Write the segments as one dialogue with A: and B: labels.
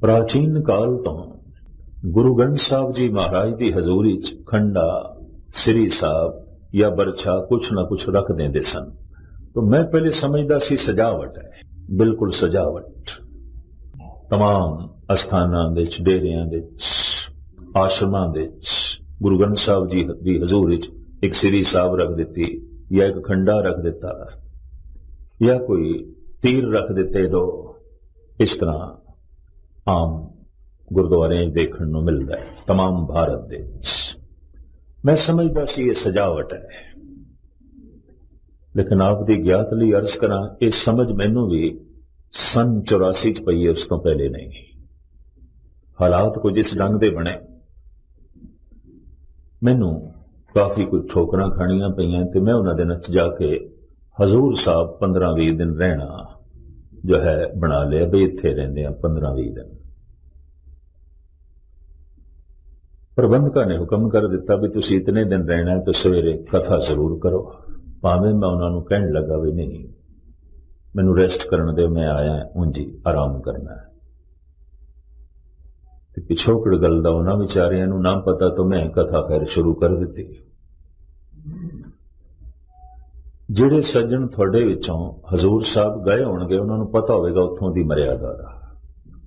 A: ਪ੍ਰਾਚੀਨ ਕਾਲ ਤੋਂ ਗੁਰੂ ਗ੍ਰੰਥ ਸਾਹਿਬ ਜੀ ਮਹਾਰਾਜ ਦੀ ਹਜ਼ੂਰੀ ਚ ਖੰਡਾ ਸ੍ਰੀ ਸਾਹਿਬ ਜਾਂ ਬਰਛਾ ਕੁਛ ਨਾ ਕੁਛ ਰੱਖ ਦਿੰਦੇ ਸਨ ਤਾਂ ਮੈਂ ਪਹਿਲੇ ਸਮਝਦਾ ਸੀ ਸਜਾਵਟ ਹੈ ਬਿਲਕੁਲ ਸਜਾਵਟ तमाम ਅਸਥਾਨਾਂ ਵਿੱਚ ਡੇਰਿਆਂ ਵਿੱਚ ਆਸ਼ਰਮਾਂ ਵਿੱਚ ਗੁਰੂ ਗ੍ਰੰਥ ਸਾਹਿਬ ਜੀ ਦੀ ਹਜ਼ੂਰ ਵਿੱਚ ਇੱਕ ਸ੍ਰੀ ਸਾਹਿਬ ਰੱਖ ਦਿੱਤੀ ਜਾਂ ਇੱਕ ਖੰਡਾ ਰੱਖ ਦਿੱਤਾ ਜਾਂ ਕੋਈ ਤੀਰ ਰੱਖ ਦਿੱਤੇ ਦੋ ਇਸ ਤਰ੍ਹਾਂ ਆਮ ਗੁਰਦੁਆਰਿਆਂ 'ਚ ਦੇਖਣ ਨੂੰ ਮਿਲਦਾ ਹੈ तमाम ਭਾਰਤ ਦੇ ਵਿੱਚ ਮੈਂ ਸਮਝਦਾ ਸੀ ਇਹ ਸਜਾਵਟ ਹੈ ਲੇਕਿਨ ਆਪ ਦੀ ਗਿਆਤ ਲਈ ਅਰਜ਼ ਕਰਾਂ ਇਹ ਸਮਝ ਮੈਨੂੰ ਵੀ ਸਨ 84 ਚ ਪਈ ਹੈ ਉਸ ਤੋਂ ਪਹਿਲੇ ਨਹੀਂ ਹਾਲਾਤ ਕੁਝ ਇਸ ਢੰਗ ਦੇ ਬਣੇ ਮੈਨੂੰ ਕਾਫੀ ਕੁਝ ਠੋਕਰਾਂ ਖਾਣੀਆਂ ਪਈਆਂ ਤੇ ਮੈਂ ਉਹਨਾਂ ਦੇ ਵਿੱਚ ਜਾ ਕੇ ਹਜ਼ੂਰ ਸਾਹਿਬ 15-20 ਦਿਨ ਰਹਿਣਾ ਜੋ ਹੈ ਬਣਾ ਲਿਆ ਵੀ ਇੱਥੇ ਰਹਿੰਦੇ ਆ 15-20 ਦਿਨ ਪ੍ਰਬੰਧਕਾਂ ਨੇ ਹੁਕਮ ਕਰ ਦਿੱਤਾ ਵੀ ਤੁਸੀਂ ਇਤਨੇ ਦਿਨ ਰਹਿਣਾ ਹੈ ਤਾਂ ਸਵੇਰੇ ਕਥਾ ਜ਼ਰੂਰ ਕਰੋ। ਭਾਵੇਂ ਮੈਂ ਉਹਨਾਂ ਨੂੰ ਕਹਿਣ ਲੱਗਾ ਵੀ ਨਹੀਂ, ਮੈਨੂੰ ਰੈਸਟ ਕਰਨ ਦੇ ਮੈਂ ਆਇਆ ਉਂਝੀ ਆਰਾਮ ਕਰਨਾ ਹੈ। ਤੇ ਪਿਛੋਕੜ ਗੱਲ ਦਾ ਉਹਨਾਂ ਵਿਚਾਰਿਆਂ ਨੂੰ ਨਾ ਪਤਾ ਤਾਂ ਮੈਂ ਕਥਾ ਫਿਰ ਸ਼ੁਰੂ ਕਰ ਦਿੱਤੀ। ਜਿਹੜੇ ਸੱਜਣ ਤੁਹਾਡੇ ਵਿੱਚੋਂ ਹਜ਼ੂਰ ਸਾਹਿਬ ਗਏ ਹੋਣਗੇ, ਉਹਨਾਂ ਨੂੰ ਪਤਾ ਹੋਵੇਗਾ ਉੱਥੋਂ ਦੀ ਮਰਿਆਦਾ ਦਾ।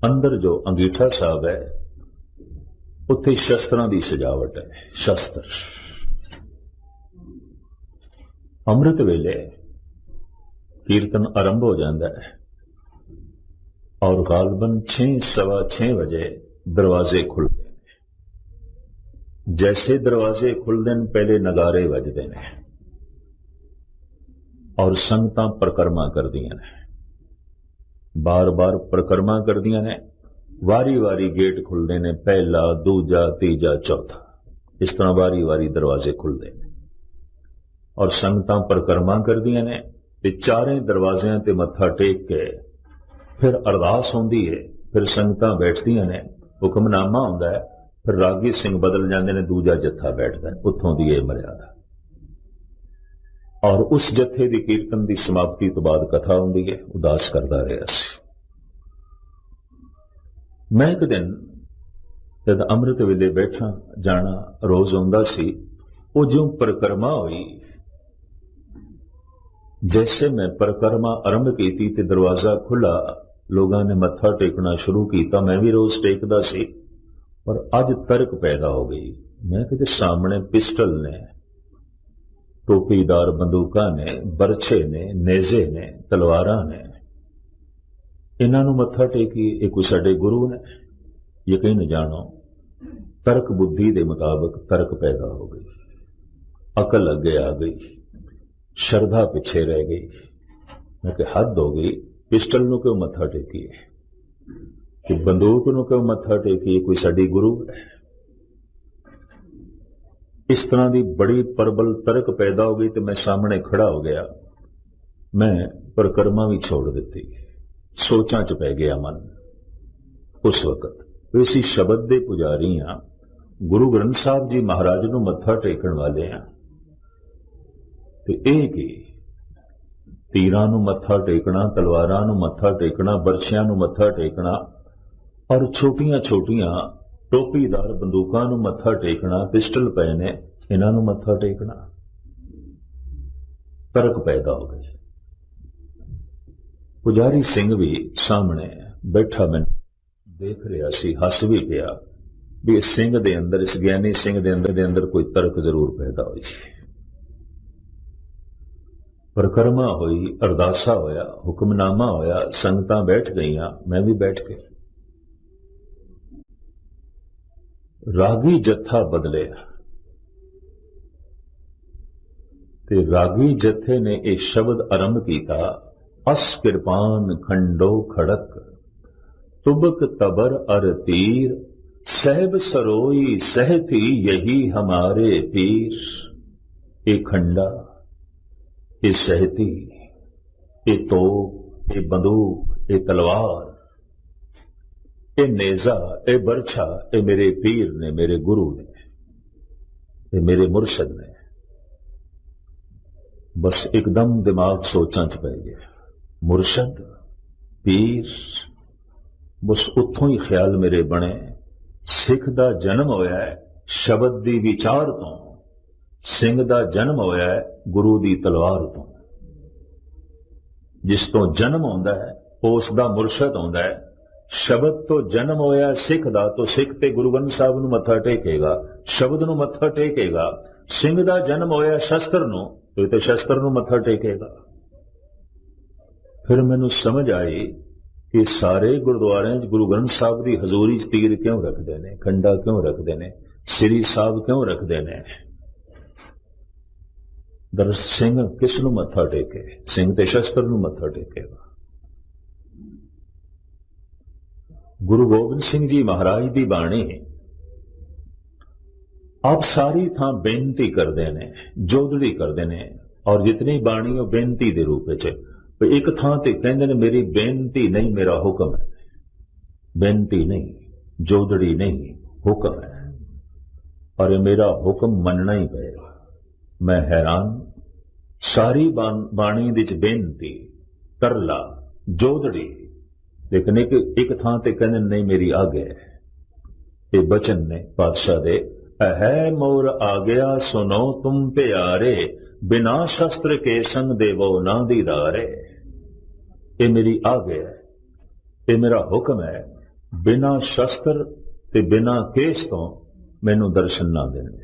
A: ਅੰਦਰ ਜੋ ਅੰਗੀਠਾ ਸਾਹਿਬ ਹੈ ਉੱਥੇ ਸ਼ਸਤਰਾਂ ਦੀ ਸਜਾਵਟ ਹੈ, ਸ਼ਸਤਰ। ਅੰਮ੍ਰਿਤ ਵੇਲੇ ਕੀਰਤਨ ਆਰੰਭ ਹੋ ਜਾਂਦਾ ਹੈ ਔਰ ਗਾਲਬਨ 6 ਸਵਾ 6 ਵਜੇ ਦਰਵਾਜ਼ੇ ਖੁੱਲਦੇ ਨੇ। ਜੈਸੇ ਦਰਵਾਜ਼ੇ ਖੁੱਲਦੇ ਨੇ, ਪਹਿਲੇ ਨਗਾਰੇ ਵੱਜਦੇ ਨੇ। ਔਰ ਸੰਗਤਾਂ ਪ੍ਰਕਰਮਾ ਕਰਦੀਆਂ ਨੇ। ਬਾਰ-ਬਾਰ ਪ੍ਰਕਰਮਾ ਕਰਦੀਆਂ ਨੇ। ਵਾਰੀ-ਵਾਰੀ ਗੇਟ ਖੁੱਲਦੇ ਨੇ, ਪਹਿਲਾ, ਦੂਜਾ, ਤੀਜਾ, ਚੌਥਾ। ਇਸ ਤਰ੍ਹਾਂ ਵਾਰੀ-ਵਾਰੀ ਦਰਵਾਜ਼ੇ ਖੁੱਲਦੇ ਨੇ। ਔਰ ਸੰਗਤਾਂ ਪ੍ਰਕਰਮਾ ਕਰਦੀਆਂ ਨੇ ਤੇ ਚਾਰੇ ਦਰਵਾਜ਼ਿਆਂ ਤੇ ਮੱਥਾ ਟੇਕ ਕੇ ਫਿਰ ਅਰਦਾਸ ਹੁੰਦੀ ਹੈ ਫਿਰ ਸੰਗਤਾਂ ਬੈਠਦੀਆਂ ਨੇ, ਹੁਕਮਨਾਮਾ ਹੁੰਦਾ ਹੈ ਫਿਰ ਰਾਗੀ ਸਿੰਘ ਬਦਲ ਜਾਂਦੇ ਨੇ, ਦੂਜਾ ਜੱਥਾ ਬੈਠਦਾ ਉੱਥੋਂ ਦੀ ਇਹ ਮਰਿਆਦਾ। ਔਰ ਉਸ ਜੱਥੇ ਦੀ ਕੀਰਤਨ ਦੀ ਸਮਾਪਤੀ ਤੋਂ ਬਾਅਦ ਕਥਾ ਹੁੰਦੀ ਹੈ ਉਦਾਸ ਕਰਦਾ ਰਿਹਾ ਸੀ ਮੈਂ ਇੱਕ ਦਿਨ ਜਦ ਅੰਮ੍ਰਿਤ ਵੇਲੇ ਬੈਠਾ, ਜਾਣਾ ਰੋਜ਼ ਆਉਂਦਾ ਸੀ, ਉਹ ਜਿਉਂ ਪ੍ਰਕਰਮਾ ਹੋਈ। ਜੈਸੇ ਮੈਂ ਪ੍ਰਕਰਮਾ ਆਰੰਭ ਕੀਤੀ ਤੇ ਦਰਵਾਜ਼ਾ ਖੁੱਲਾ ਲੋਕਾਂ ਨੇ ਮੱਥਾ ਟੇਕਣਾ ਸ਼ੁਰੂ ਕੀਤਾ, ਮੈਂ ਵੀ ਰੋਜ਼ ਟੇਕਦਾ ਸੀ। ਪਰ ਅੱਜ ਤਰਕ ਪੈਦਾ ਹੋ ਗਈ। ਮੈਂ ਕਿਤੇ ਸਾਹਮਣੇ ਪਿਸਟਲ ਨੇ, ਟੋਪੀਦਾਰ ਬੰਦੂਕਾਂ ਨੇ ਬਰਛੇ ਨੇ, ਨੇਜ਼ੇ ਨੇ, ਤਲਵਾਰਾਂ ਨੇ। ਇਹਨਾਂ ਨੂੰ ਮੱਥਾ ਟੇਕੀਏ ਇਹ ਕੋਈ ਸਾਡੇ ਗੁਰੂ ਨੇ। ਯਕੀਨ ਜਾਣੋ, ਤਰਕ ਬੁੱਧੀ ਦੇ ਮੁਤਾਬਕ ਤਰਕ ਪੈਦਾ ਹੋ ਗਈ। ਅਕਲ ਅੱਗੇ ਆ ਗਈ। ਸ਼ਰਧਾ ਪਿੱਛੇ ਰਹਿ ਗਈ। ਮੈਂ ਕਿ ਹੱਦ ਹੋ ਗਈ। ਪਿਸਟਲ ਨੂੰ ਕਿਉਂ ਮੱਥਾ ਟੇਕੀਏ? ਕਿ ਬੰਦੂਕ ਨੂੰ ਕਿਉਂ ਮੱਥਾ ਟੇਕੀਏ? ਕੋਈ ਸਾਡੀ ਗੁਰੂ ਹੈ? ਇਸ ਤਰ੍ਹਾਂ ਦੀ ਬੜੀ ਪਰਬਲ ਤਰਕ ਪੈਦਾ ਹੋ ਗਈ ਤੇ ਮੈਂ ਸਾਹਮਣੇ ਖੜਾ ਹੋ ਗਿਆ। ਮੈਂ ਪਰਕਰਮਾ ਵੀ ਛੋੜ ਦਿੱਤੀ। ਸੋਚਾਂ 'ਚ ਪੈ ਗਿਆ ਮਨ। ਉਸ ਵਕਤ ਅਸੀਂ ਸ਼ਬਦ ਦੇ ਪੁਜਾਰੀ ਆ ਗੁਰੂ ਗ੍ਰੰਥ ਸਾਹਿਬ ਜੀ ਮਹਾਰਾਜ ਨੂੰ ਮੱਥਾ ਟੇਕਣ ਵਾਲੇ ਆ ਤੇ ਇਹ ਕੀ? ਤੀਰਾਂ ਨੂੰ ਮੱਥਾ ਟੇਕਣਾ, ਤਲਵਾਰਾਂ ਨੂੰ ਮੱਥਾ ਟੇਕਣਾ, ਬਰਛਿਆਂ ਨੂੰ ਮੱਥਾ ਟੇਕਣਾ ਔਰ ਛੋਟੀਆਂ-ਛੋਟੀਆਂ ਟੋਪੀਦਾਰ ਬੰਦੂਕਾਂ ਨੂੰ ਮੱਥਾ ਟੇਕਣਾ, ਪਿਸਟਲ ਪਏ ਨੇ, ਇਹਨਾਂ ਨੂੰ ਮੱਥਾ ਟੇਕਣਾ। ਤਰਕ ਪੈਦਾ ਹੋ ਗਿਆ ਪੁਜਾਰੀ ਸਿੰਘ ਵੀ ਸਾਹਮਣੇ ਬੈਠਾ ਮੈਂ ਦੇਖ ਰਿਹਾ ਸੀ, ਹੱਸ ਵੀ ਪਿਆ ਵੀ ਇਸ ਸਿੰਘ ਦੇ ਅੰਦਰ, ਇਸ ਗਿਆਨੀ ਸਿੰਘ ਦੇ ਅੰਦਰ ਦੇ ਅੰਦਰ ਕੋਈ ਤਰਕ ਜ਼ਰੂਰ ਪੈਦਾ ਹੋਈ ਪ੍ਰਕਰਮਾ ਹੋਈ, ਅਰਦਾਸਾ ਹੋਇਆ, ਹੁਕਮਨਾਮਾ ਹੋਇਆ, ਸੰਗਤਾਂ ਬੈਠ ਗਈਆਂ, ਮੈਂ ਵੀ ਬੈਠ ਗਿਆ ਰਾਗੀ ਜੱਥਾ ਬਦਲਿਆ। ਤੇ ਰਾਗੀ ਜਥੇ ਨੇ ਇਹ ਸ਼ਬਦ ਆਰੰਭ ਕੀਤਾ ਅਸ ਕਿਰਪਾਨ ਖੰਡੋ ਖੜਕ ਤੁਬਕ ਤਬਰ ਅਰ ਤੀਰ ਸਹਿਬ ਸਰੋਈ ਸਹਤੀ ਯਹੀ ਹਮਾਰੇ ਪੀਰ ਇਹ ਖੰਡਾ ਇਹ ਸਹਿਤੀ ਇਹ ਤੋਪ ਇਹ ਬੰਦੂਕ ਇਹ ਤਲਵਾਰ ਇਹ ਨੇਜ਼ਾ ਇਹ ਬਰਛਾ ਇਹ ਮੇਰੇ ਪੀਰ ਨੇ ਮੇਰੇ ਗੁਰੂ ਨੇ ਇਹ ਮੇਰੇ ਮੁਰਸ਼ਦ ਨੇ ਬਸ ਇੱਕਦਮ ਦਿਮਾਗ ਸੋਚਾਂ ਚ ਪੈ ਗਿਆ ਮੁਰਸ਼ਦ, ਪੀਰ, ਬਸ ਉੱਥੋਂ ਹੀ ਖਿਆਲ ਮੇਰੇ ਬਣੇ। ਸਿੱਖ ਦਾ ਜਨਮ ਹੋਇਆ ਸ਼ਬਦ ਦੀ ਵਿਚਾਰ ਤੋਂ। ਸਿੰਘ ਦਾ ਜਨਮ ਹੋਇਆ ਗੁਰੂ ਦੀ ਤਲਵਾਰ ਤੋਂ। ਜਿਸ ਤੋਂ ਜਨਮ ਹੁੰਦਾ ਹੈ, ਉਸ ਦਾ ਮੁਰਸ਼ਦ ਹੁੰਦਾ ਹੈ। ਸ਼ਬਦ ਤੋਂ ਜਨਮ ਹੋਇਆ ਸਿੱਖ ਦਾ, ਤੋਂ ਸਿੱਖ ਤੇ ਗੁਰੂ ਗ੍ਰੰਥ ਸਾਹਿਬ ਨੂੰ ਮੱਥਾ ਟੇਕੇਗਾ। ਸ਼ਬਦ ਨੂੰ ਮੱਥਾ ਟੇਕੇਗਾ। ਸਿੰਘ ਦਾ ਜਨਮ ਹੋਇਆ ਸ਼ਸਤਰ ਨੂੰ ਤੇ ਸ਼ਸਤਰ ਨੂੰ ਮੱਥਾ ਟੇਕੇਗਾ। ਫਿਰ ਮੈਨੂੰ ਸਮਝ ਆਈ ਕਿ ਸਾਰੇ ਗੁਰਦੁਆਰਿਆਂ 'ਚ ਗੁਰੂ ਗ੍ਰੰਥ ਸਾਹਿਬ ਦੀ ਹਜ਼ੂਰੀ 'ਚ ਤੀਰ ਕਿਉਂ ਰੱਖਦੇ ਨੇ? ਖੰਡਾ ਕਿਉਂ ਰੱਖਦੇ ਨੇ? ਸ੍ਰੀ ਸਾਹਿਬ ਕਿਉਂ ਰੱਖਦੇ ਨੇ? ਦਰ ਸਿੰਘ ਕਿਸ ਨੂੰ ਮੱਥਾ ਟੇਕੇ? ਸਿੰਘ ਤੇ ਸ਼ਸਤਰ ਨੂੰ ਮੱਥਾ ਟੇਕੇਗਾ। ਗੁਰੂ ਗੋਬਿੰਦ ਸਿੰਘ ਜੀ ਮਹਾਰਾਜ ਦੀ ਬਾਣੀ, ਆਪ ਸਾਰੀ ਥਾਂ ਬੇਨਤੀ ਕਰਦੇ ਨੇ ਜੋਦੜੀ ਕਰਦੇ ਨੇ ਔਰ ਜਿਤਨੀ ਬਾਣੀ ਉਹ ਬੇਨਤੀ ਦੇ ਰੂਪ ਵਿੱਚ ਵੀ ਇੱਕ ਥਾਂ ਤੇ ਕਹਿੰਦੇ ਨੇ, ਮੇਰੀ ਬੇਨਤੀ ਨਹੀਂ, ਮੇਰਾ ਹੁਕਮ ਹੈ। ਬੇਨਤੀ ਨਹੀਂ, ਜੋਦੜੀ ਨਹੀਂ, ਹੁਕਮ ਹੈ। ਔਰ ਇਹ ਮੇਰਾ ਹੁਕਮ ਮੰਨਣਾ ਹੀ ਪਏਗਾ। ਮੈਂ ਹੈਰਾਨ, ਸਾਰੀ ਬਾਣੀ ਵਿੱਚ ਬੇਨਤੀ, ਤਰਲਾ, ਜੋਦੜੀ, ਲੇਕਿਨ ਇੱਕ ਇੱਕ ਥਾਂ ਤੇ ਕਹਿੰਦੇ ਨਹੀਂ, ਮੇਰੀ ਆਗਿਆ ਹੈ। ਇਹ ਬਚਨ ਨੇ ਪਾਤਸ਼ਾਹ ਦੇ ਹੈ ਮੋਰ ਆ ਗਿਆ ਸੁਨੋ ਤੁਮ ਪਿਆਰੇ ਬਿਨਾ ਸ਼ਸਤਰ ਕੇ ਸੰਗ ਦੇਵੋ ਨਾ ਦੀਦਾਰੇ। ਇਹ ਮੇਰੀ ਆਗਿਆ ਹੈ, ਇਹ ਮੇਰਾ ਹੁਕਮ ਹੈ। ਬਿਨਾ ਸ਼ਸਤਰ ਤੇ ਬਿਨਾ ਕੇਸ ਤੋਂ ਮੈਨੂੰ ਦਰਸ਼ਨ ਨਾ ਦੇਣੇ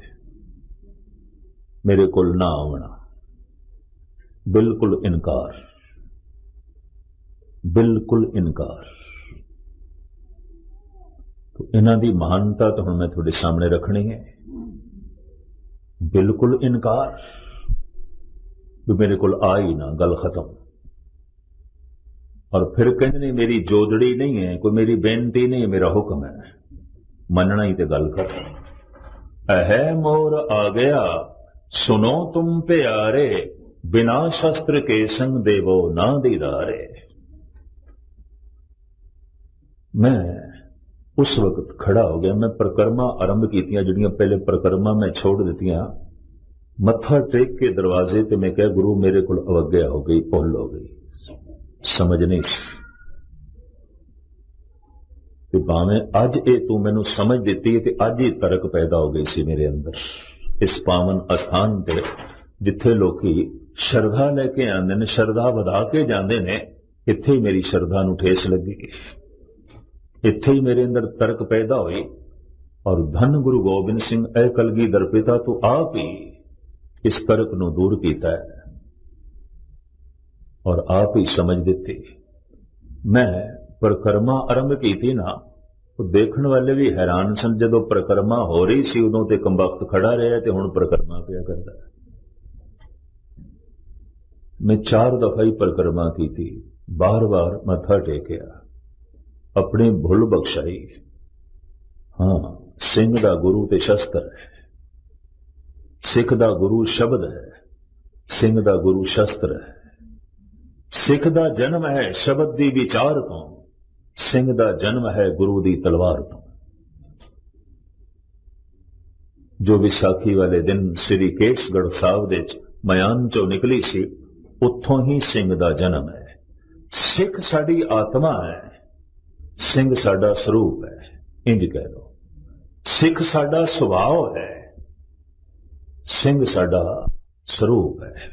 A: ਮੇਰੇ ਕੋਲ ਨਾ ਆਉਣਾ। ਬਿਲਕੁਲ ਇਨਕਾਰ। ਬਿਲਕੁਲ ਇਨਕਾਰ। ਤੋ ਇਹਨਾਂ ਦੀ ਮਹਾਨਤਾ ਤਾਂ ਹੁਣ ਮੈਂ ਤੁਹਾਡੇ ਸਾਹਮਣੇ ਰੱਖਣੀ ਹੈ। ਬਿਲਕੁਲ ਇਨਕਾਰ। ਵੀ ਮੇਰੇ ਕੋਲ ਆ ਹੀ ਨਾ ਗੱਲ ਖਤਮ ਔਰ ਫਿਰ ਕਹਿੰਦੇ ਨੇ ਮੇਰੀ ਜੋਦੜੀ ਨਹੀਂ ਹੈ ਕੋਈ ਮੇਰੀ ਬੇਨਤੀ ਨਹੀਂ ਹੈ ਮੇਰਾ ਹੁਕਮ ਹੈ ਮੰਨਣਾ ਹੀ ਤੇ ਗੱਲ ਕਰ ਹੈ ਮੋਰ ਆ ਗਿਆ ਸੁਨੋ ਤੁਮ ਪਿਆਰੇ ਬਿਨਾ ਸ਼ਸਤਰ ਕੇ ਸੰਗ ਦੇਵੋ ਨਾ ਦੀਦਾਰੇ ਮੈਂ ਉਸ ਵਕਤ ਖੜਾ ਹੋ ਗਿਆ ਮੈਂ ਪ੍ਰਕਰਮਾ ਆਰੰਭ ਕੀਤੀਆਂ ਜਿਹੜੀਆਂ ਪਹਿਲੇ ਪ੍ਰਕਰਮਾ ਮੈਂ ਛੋੜ ਦਿੱਤੀਆਂ ਮੱਥਾ ਟੇਕ ਕੇ ਦਰਵਾਜ਼ੇ ਤੇ ਮੈਂ ਕਿਹਾ, ਗੁਰੂ ਮੇਰੇ ਕੋਲ ਅਵਗਿਆ ਹੋ ਗਈ, ਭੁੱਲ ਹੋ ਗਈ। ਸਮਝ ਨਹੀਂ ਸੀ। ਤੇ ਭਾਵੇਂ ਅੱਜ ਇਹ ਤੂੰ ਮੈਨੂੰ ਸਮਝ ਦਿੱਤੀ ਤੇ ਅੱਜ ਹੀ ਤਰਕ ਪੈਦਾ ਹੋ ਗਈ ਸੀ ਮੇਰੇ ਅੰਦਰ। ਇਸ ਪਾਵਨ ਅਸਥਾਨ ਤੇ ਜਿੱਥੇ ਲੋਕੀ ਸ਼ਰਧਾ ਲੈ ਕੇ ਆਉਂਦੇ ਨੇ, ਸ਼ਰਧਾ ਵਧਾ ਕੇ ਜਾਂਦੇ ਨੇ, ਇੱਥੇ ਹੀ ਮੇਰੀ ਸ਼ਰਧਾ ਨੂੰ ਠੇਸ ਲੱਗੀ। ਇੱਥੇ ਹੀ ਮੇਰੇ ਅੰਦਰ ਤਰਕ ਪੈਦਾ ਹੋਈ। ਔਰ ਧੰਨ ਗੁਰੂ ਗੋਬਿੰਦ ਸਿੰਘ ਐ ਕਲਗੀ ਦਰਪਿਤਾ ਤੂੰ ਆਪ ਹੀ ਇਸ ਤਰਕ ਨੂੰ ਦੂਰ ਕੀਤਾ ਹੈ ਔਰ ਆਪ ਹੀ ਸਮਝ ਦਿੱਤੀ। ਮੈਂ ਪ੍ਰਕਰਮਾ ਆਰੰਭ ਕੀਤੀ ਨਾ, ਉਹ ਦੇਖਣ ਵਾਲੇ ਵੀ ਹੈਰਾਨ ਸਨ ਜਦੋਂ ਪ੍ਰਕਰਮਾ ਹੋ ਰਹੀ ਸੀ, ਉਦੋਂ ਤੇ ਕੰਬਖਤ ਖੜਾ ਰਿਹਾ ਤੇ ਹੁਣ ਪ੍ਰਕਰਮਾ ਪਿਆ ਕਰਦਾ ਮੈਂ ਚਾਰ ਦਫਾ ਹੀ ਪ੍ਰਕਰਮਾ ਕੀਤੀ, ਬਾਰ-ਬਾਰ ਮੱਥਾ ਟੇਕਿਆ। ਆਪਣੀ ਭੁੱਲ ਬਖਸ਼ਾਈ। ਹਾਂ, ਸਿੰਘ ਦਾ ਗੁਰੂ ਤੇ ਸ਼ਸਤਰ ਹੈ। ਸਿੱਖ ਦਾ ਗੁਰੂ ਸ਼ਬਦ ਹੈ, ਸਿੰਘ ਦਾ ਗੁਰੂ ਸ਼ਸਤਰ ਹੈ। ਸਿੱਖ ਦਾ ਜਨਮ ਹੈ ਸ਼ਬਦ ਦੀ ਵਿਚਾਰ ਤੋਂ, ਸਿੰਘ ਦਾ ਜਨਮ ਹੈ ਗੁਰੂ ਦੀ ਤਲਵਾਰ ਤੋਂ। ਜੋ ਵਿਸਾਖੀ ਵਾਲੇ ਦਿਨ ਸ੍ਰੀ ਕੇਸਗੜ੍ਹ ਸਾਹਿਬ ਦੇ ਵਿੱਚ ਮਿਆਨ ਚੋਂ ਨਿਕਲੀ ਸੀ, ਉੱਥੋਂ ਹੀ ਸਿੰਘ ਦਾ ਜਨਮ ਹੈ। ਸਿੱਖ ਸਾਡੀ ਆਤਮਾ ਹੈ, ਸਿੰਘ ਸਾਡਾ ਸਰੂਪ ਹੈ, ਇੰਜ ਕਹਿ ਲੋ ਸਿੱਖ ਸਾਡਾ ਸੁਭਾਅ ਹੈ ਸਿੰਘ ਸਾਡਾ ਸਰੂਪ ਹੈ।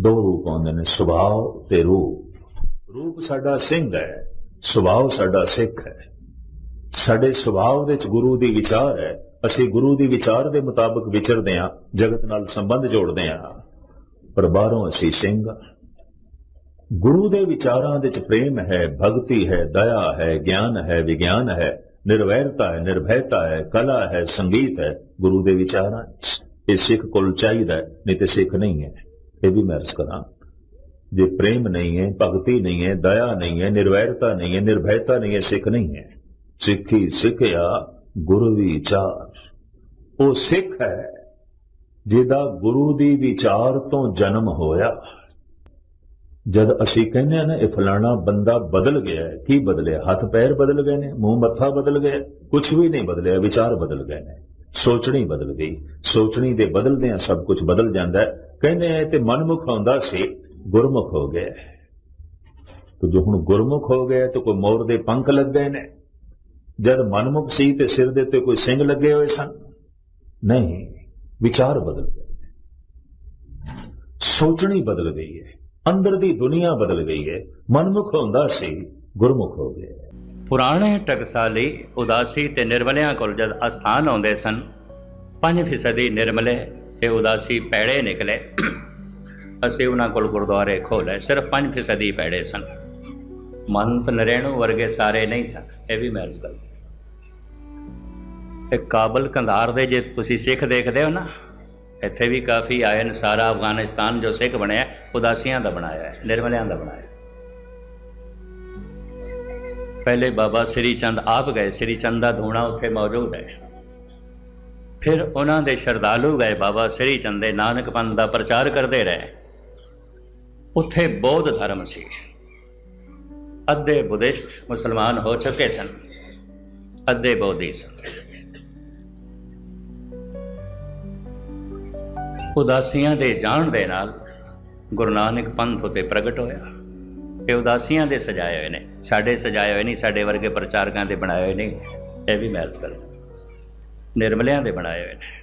A: ਦੋ ਰੂਪ ਆਉਂਦੇ ਨੇ, ਸੁਭਾਅ ਤੇ ਰੂਪ। ਰੂਪ ਸਾਡਾ ਸਿੰਘ ਹੈ, ਸੁਭਾਅ ਸਾਡਾ ਸਿੱਖ ਹੈ। ਸਾਡੇ ਸੁਭਾਅ ਵਿੱਚ ਗੁਰੂ ਦੀ ਵਿਚਾਰ ਹੈ। ਅਸੀਂ ਗੁਰੂ ਦੀ ਵਿਚਾਰ ਦੇ ਮੁਤਾਬਕ ਵਿਚਰਦੇ ਹਾਂ, ਜਗਤ ਨਾਲ ਸੰਬੰਧ ਜੋੜਦੇ ਹਾਂ। ਪਰ ਬਾਹਰੋਂ ਅਸੀਂ ਸਿੰਘ ਗੁਰੂ ਦੇ ਵਿਚਾਰਾਂ ਵਿੱਚ ਪ੍ਰੇਮ ਹੈ, ਭਗਤੀ ਹੈ, ਦਇਆ ਹੈ, ਗਿਆਨ ਹੈ, ਵਿਗਿਆਨ ਹੈ। ਨਿਰਵੈਰਤਾ ਹੈ, ਨਿਰਭੈਤਾ ਹੈ, ਕਲਾ ਹੈ, ਸੰਗੀਤ ਹੈ, ਗੁਰੂ ਦੇ ਵਿਚਾਰਾਂ ਇਹ ਸਿੱਖ ਕੋਲ ਚਾਹੀਦਾ ਨਹੀਂ ਤੇ ਸਿੱਖ ਨਹੀਂ ਹੈ। ਇਹ ਵੀ ਮੈਂ ਅਰਜ਼ ਕਰਾਂ। ਜੇ ਪ੍ਰੇਮ ਨਹੀਂ ਹੈ, ਭਗਤੀ ਨਹੀਂ ਹੈ, ਦਇਆ ਨਹੀਂ ਹੈ, ਨਿਰਵੈਰਤਾ ਨਹੀਂ ਹੈ, ਨਿਰਭੈਤਾ ਨਹੀਂ ਹੈ, ਸਿੱਖ ਨਹੀਂ ਹੈ। ਸਿੱਖੀ ਸਿੱਖਿਆ ਗੁਰੂ ਵਿਚਾਰ ਉਹ ਸਿੱਖ ਹੈ ਜਿਹਦਾ ਗੁਰੂ ਦੀ ਵਿਚਾਰ ਤੋਂ ਜਨਮ ਹੋਇਆ। ਜਦ ਅਸੀਂ ਕਹਿੰਦੇ ਆ ਨਾ, ਇਹ ਫਲਾਣਾ ਬੰਦਾ ਬਦਲ ਗਿਆ ਹੈ, ਕੀ ਬਦਲਿਆ? ਹੱਥ ਪੈਰ ਬਦਲ ਗਏ ਨੇ, ਮੂੰਹ ਮੱਥਾ ਬਦਲ ਗਿਆ ਕੁਝ ਵੀ ਨਹੀਂ ਬਦਲਿਆ, ਵਿਚਾਰ ਬਦਲ ਗਏ ਨੇ, ਸੋਚਣੀ ਬਦਲ ਗਈ। ਸੋਚਣੀ ਦੇ ਬਦਲਦਿਆਂ ਸਭ ਕੁਝ ਬਦਲ ਜਾਂਦਾ ਹੈ। ਕਹਿੰਦੇ ਆ ਤੇ ਮਨਮੁਖ ਹੁੰਦਾ ਸੀ, ਗੁਰਮੁਖ ਹੋ ਗਿਆ ਤੇ ਜੋ ਹੁਣ ਗੁਰਮੁਖ ਹੋ ਗਿਆ ਤੇ ਕੋਈ ਮੋਰ ਦੇ ਪੰਖ ਲੱਗ ਗਏ ਨੇ। ਜਦ ਮਨਮੁਖ ਸੀ, ਤੇ ਸਿਰ ਦੇ ਉੱਤੇ ਕੋਈ ਸਿੰਘ ਲੱਗੇ ਹੋਏ ਸਨ। ਨਹੀਂ, ਵਿਚਾਰ ਬਦਲ ਗਏ ਸੋਚਣੀ ਬਦਲ ਗਈ ਹੈ। ਅੰਦਰ ਦੀ ਦੁਨੀਆ ਬਦਲ ਗਈ ਹੈ। ਮਨਮੁਖ ਹੁੰਦਾ ਸੀ, ਗੁਰਮੁਖ ਹੋ ਗਿਆ।
B: ਪੁਰਾਣੇ ਟਕਸਾਲੀ, ਉਦਾਸੀ ਤੇ ਨਿਰਮਲਿਆਂ ਕੋਲ ਜਦ ਅਸਥਾਨ ਆਉਂਦੇ ਸਨ 5 ਫੀਸਦੀ ਨਿਰਮਲੇ ਤੇ ਉਦਾਸੀ ਪੈੜੇ ਨਿਕਲੇ। ਅਸੀਂ ਉਹਨਾਂ ਕੋਲ ਗੁਰਦੁਆਰੇ ਖੋਲੇ ਸਿਰਫ 5 ਫੀਸਦੀ ਪੈੜੇ ਸਨ। ਮੰਤ ਨਰੇਣੂ ਵਰਗੇ ਸਾਰੇ ਨਹੀਂ ਸਨ, ਇਹ ਵੀ ਮੈਂ ਗੱਲ ਇਹ ਕਾਬਲ ਕੰਧਾਰ ਦੇ ਜੇ ਤੁਸੀਂ ਸਿੱਖ ਦੇਖਦੇ ਹੋ ਨਾ ਇੱਥੇ ਵੀ ਕਾਫੀ ਆਏ ਨੇ, ਸਾਰਾ ਅਫਗਾਨਿਸਤਾਨ ਜੋ ਸਿੱਖ ਬਣਿਆ, ਉਦਾਸੀਆਂ ਦਾ ਬਣਾਇਆ ਹੈ, ਨਿਰਮਲਿਆਂ ਦਾ ਬਣਾਇਆ ਪਹਿਲੇ ਬਾਬਾ ਸ੍ਰੀ ਚੰਦ ਆਪ ਗਏ, ਸ੍ਰੀ ਚੰਦ ਦਾ ਧੂਣਾ ਉੱਥੇ ਮੌਜੂਦ ਹੈ। ਫਿਰ ਉਹਨਾਂ ਦੇ ਸ਼ਰਧਾਲੂ ਗਏ, ਬਾਬਾ ਸ੍ਰੀ ਚੰਦ ਦੇ ਨਾਨਕ ਪੰਥ ਦਾ ਪ੍ਰਚਾਰ ਕਰਦੇ ਰਹੇ। ਉੱਥੇ ਬੌਧ ਧਰਮ ਸੀ। ਅੱਧੇ ਬੁੱਧਿਸਟ ਮੁਸਲਮਾਨ ਹੋ ਚੁੱਕੇ ਸਨ, ਅੱਧੇ ਬੌਧੀ ਸਨ। ਉਦਾਸੀਆਂ ਦੇ ਜਾਣ ਦੇ ਨਾਲ ਗੁਰੂ ਨਾਨਕ ਪੰਥ ਉਤੇ ਪ੍ਰਗਟ ਹੋਇਆ ਇਹ ਉਦਾਸੀਆਂ ਦੇ ਸਜਾਏ ਹੋਏ ਨੇ। ਸਾਡੇ ਸਜਾਏ ਹੋਏ ਨਹੀਂ, ਸਾਡੇ ਵਰਗੇ ਪ੍ਰਚਾਰਕਾਂ ਦੇ ਬਣਾਏ ਹੋਏ ਨਹੀਂ, ਇਹ ਵੀ ਮਹਿਲ ਕਰੋ। ਨਿਰਮਲਿਆਂ ਦੇ ਬਣਾਏ ਹੋਏ ਨੇ।